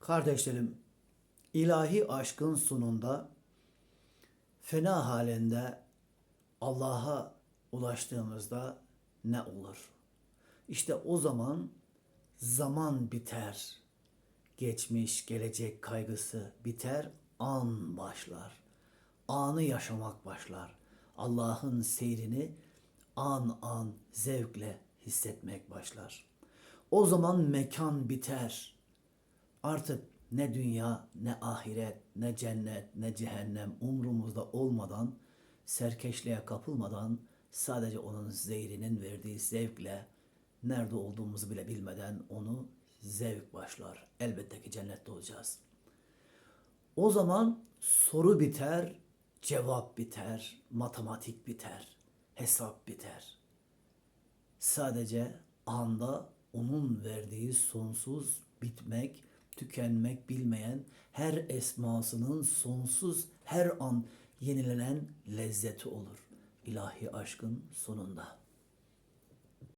Kardeşlerim, ilahi aşkın sonunda fena halinde Allah'a ulaştığımızda ne olur? İşte o zaman zaman biter. Geçmiş, gelecek kaygısı biter, an başlar. Anı yaşamak başlar. Allah'ın seyrini an an zevkle hissetmek başlar. O zaman mekan biter. Artık ne dünya, ne ahiret, ne cennet, ne cehennem umrumuzda olmadan, serkeşliğe kapılmadan sadece onun zeyrinin verdiği zevkle nerede olduğumuzu bile bilmeden onu zevk başlar. Elbette ki cennette olacağız. O zaman soru biter, cevap biter, matematik biter, hesap biter. Sadece anda onun verdiği sonsuz bitmek, tükenmek bilmeyen her esmasının sonsuz her an yenilenen lezzeti olur. İlahi aşkın sonunda.